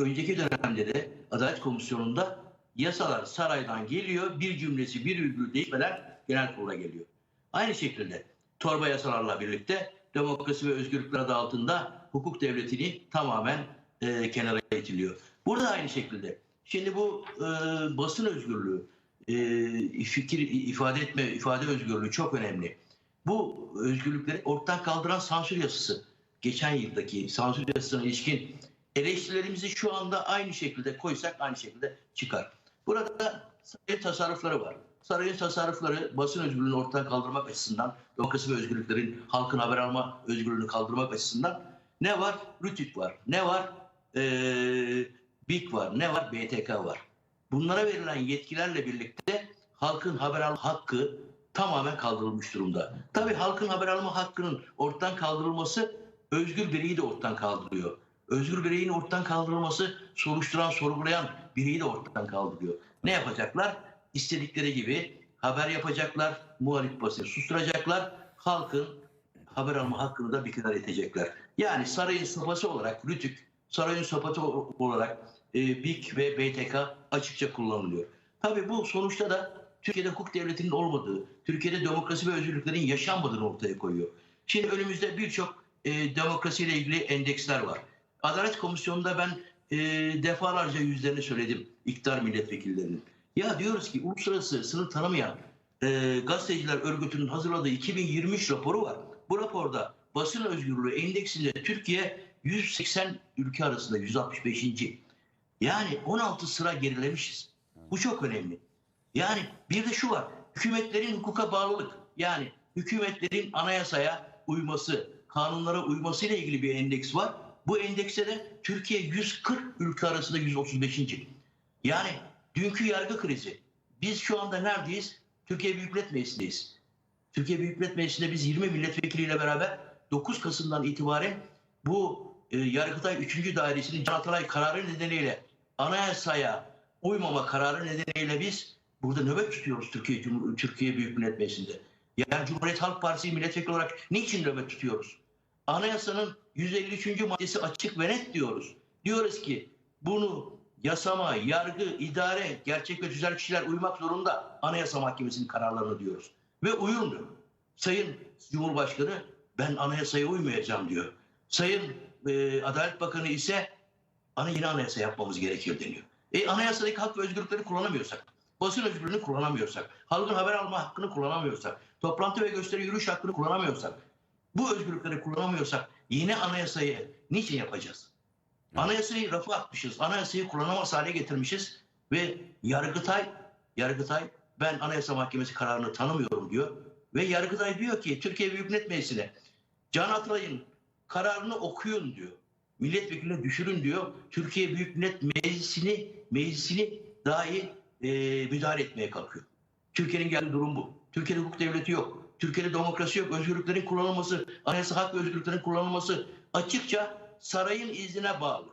önceki dönemde de Adalet Komisyonu'nda yasalar saraydan geliyor. Bir cümlesi bir virgül değişmeden genel kurula geliyor. Aynı şekilde torba yasalarla birlikte demokrasi ve özgürlükler adı altında hukuk devletini tamamen e, kenara itiliyor. Burada aynı şekilde. Şimdi bu e, basın özgürlüğü, e, fikir ifade etme, ifade özgürlüğü çok önemli. Bu özgürlükleri ortadan kaldıran sansür yasası, geçen yıldaki sansür yasasına ilişkin eleştirilerimizi şu anda aynı şekilde koysak aynı şekilde çıkar. Burada sarayın tasarrufları var. Sarayın tasarrufları basın özgürlüğünü ortadan kaldırmak açısından, demokrasi ve özgürlüklerin halkın haber alma özgürlüğünü kaldırmak açısından ne var? Rütük var. Ne var? Ee, BİK var. Ne var? BTK var. Bunlara verilen yetkilerle birlikte halkın haber alma hakkı tamamen kaldırılmış durumda. Tabii halkın haber alma hakkının ortadan kaldırılması özgür bireyi de ortadan kaldırıyor. Özgür bireyin ortadan kaldırılması soruşturan, sorgulayan bireyi de ortadan kaldırıyor. Ne yapacaklar? İstedikleri gibi haber yapacaklar, muhalif basını susturacaklar, halkın haber alma hakkını da bir kenara itecekler. Yani sarayın sopası olarak Rütük, sarayın sopası olarak e, BİK ve BTK açıkça kullanılıyor. Tabii bu sonuçta da Türkiye'de hukuk devletinin olmadığı, Türkiye'de demokrasi ve özgürlüklerin yaşanmadığını ortaya koyuyor. Şimdi önümüzde birçok e, demokrasiyle ilgili endeksler var. Adalet Komisyonu'nda ben e, defalarca yüzlerini söyledim iktidar milletvekillerinin. Ya diyoruz ki uluslararası sınır tanımayan e, gazeteciler örgütünün hazırladığı 2023 raporu var. Bu raporda basın özgürlüğü endeksinde Türkiye 180 ülke arasında 165. Yani 16 sıra gerilemişiz. Bu çok önemli. Yani bir de şu var. Hükümetlerin hukuka bağlılık. Yani hükümetlerin anayasaya uyması, kanunlara uyması ile ilgili bir endeks var. Bu endekste de Türkiye 140 ülke arasında 135. Yani dünkü yargı krizi. Biz şu anda neredeyiz? Türkiye Büyük Millet Meclisi'ndeyiz. Türkiye Büyük Millet Meclisi'nde biz 20 milletvekiliyle beraber 9 Kasım'dan itibaren bu e, Yargıtay 3. Dairesi'nin Can Atalay kararı nedeniyle anayasaya uymama kararı nedeniyle biz burada nöbet tutuyoruz Türkiye Cumhur Türkiye Büyük Millet Meclisi'nde. Yani Cumhuriyet Halk Partisi milletvekili olarak niçin nöbet tutuyoruz? Anayasanın 153. maddesi açık ve net diyoruz. Diyoruz ki bunu yasama, yargı, idare, gerçek ve tüzel kişiler uymak zorunda Anayasa Mahkemesi'nin kararlarını diyoruz. Ve uyumlu. Sayın Cumhurbaşkanı ben anayasaya uymayacağım diyor. Sayın e, Adalet Bakanı ise ana yeni anayasa yapmamız gerekiyor deniyor. E anayasadaki hak ve özgürlükleri kullanamıyorsak, basın özgürlüğünü kullanamıyorsak, halkın haber alma hakkını kullanamıyorsak, toplantı ve gösteri yürüyüş hakkını kullanamıyorsak, bu özgürlükleri kullanamıyorsak yeni anayasayı niçin yapacağız? Anayasayı rafa atmışız, anayasayı kullanamaz hale getirmişiz ve Yargıtay, Yargıtay ben Anayasa Mahkemesi kararını tanımıyorum diyor ve Yargıtay diyor ki Türkiye Büyük Millet Meclisi'ne Can Atalay'ın kararını okuyun diyor. Milletvekiline düşürün diyor. Türkiye Büyük Millet Meclisi'ni meclisini dahi e, müdahale etmeye kalkıyor. Türkiye'nin geldiği durum bu. Türkiye'de hukuk devleti yok. Türkiye'de demokrasi yok. Özgürlüklerin kullanılması, anayasa hak ve özgürlüklerin kullanılması açıkça sarayın iznine bağlı.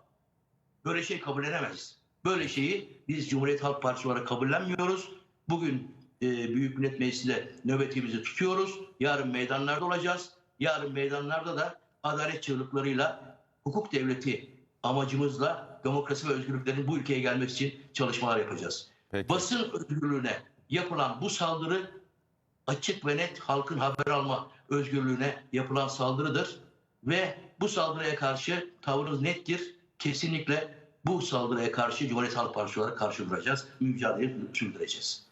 Böyle şey kabul edemeyiz. Böyle şeyi biz Cumhuriyet Halk Partisi olarak kabullenmiyoruz. Bugün e, Büyük Millet Meclisi'nde nöbetimizi tutuyoruz. Yarın meydanlarda olacağız. Yarın meydanlarda da adalet çığlıklarıyla hukuk devleti amacımızla demokrasi ve özgürlüklerin bu ülkeye gelmesi için çalışmalar yapacağız. Peki. Basın özgürlüğüne yapılan bu saldırı açık ve net halkın haber alma özgürlüğüne yapılan saldırıdır. Ve bu saldırıya karşı tavrımız nettir. Kesinlikle bu saldırıya karşı Cumhuriyet Halk Partisi olarak karşı duracağız. Mücadeleyi sürdüreceğiz.